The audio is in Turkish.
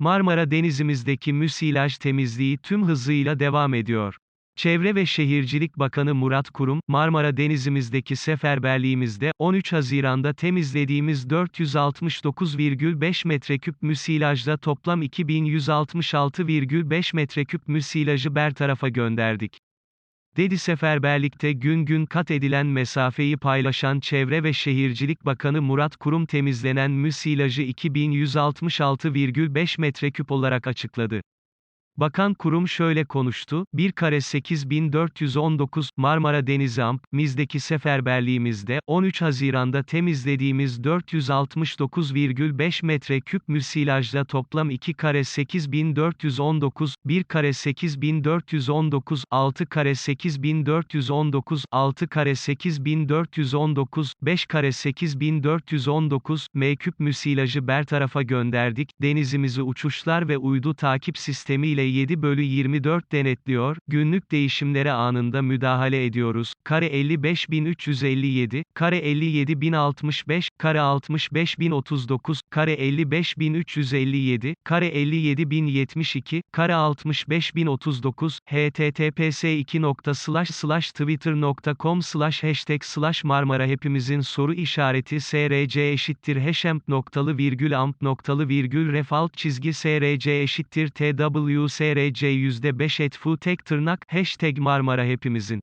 Marmara Denizimizdeki müsilaj temizliği tüm hızıyla devam ediyor. Çevre ve Şehircilik Bakanı Murat Kurum, Marmara Denizimizdeki seferberliğimizde, 13 Haziran'da temizlediğimiz 469,5 metreküp müsilajla toplam 2166,5 metreküp müsilajı bertarafa gönderdik. Dedi seferberlikte gün gün kat edilen mesafeyi paylaşan Çevre ve Şehircilik Bakanı Murat Kurum temizlenen müsilajı 2166,5 metreküp olarak açıkladı. Bakan kurum şöyle konuştu, 1 kare 8419, Marmara Denizi Amp, mizdeki seferberliğimizde, 13 Haziran'da temizlediğimiz 469,5 metreküp müsilajla toplam 2 kare 8419, 1 kare 8419, 6 kare 8419, 6 kare 8419, 5 kare 8419, meküp müsilajı bertarafa gönderdik, denizimizi uçuşlar ve uydu takip sistemi ile 7 bölü 24 denetliyor, günlük değişimlere anında müdahale ediyoruz, kare 55357, kare 57065, kare 65039, kare 55357, kare 57072, kare 65039, https 2 twitter.com hashtag slash marmara hepimizin soru işareti src eşittir heşemp noktalı virgül amp noktalı virgül ref alt çizgi src eşittir tw src %5 etfu tek tırnak hashtag Marmara hepimizin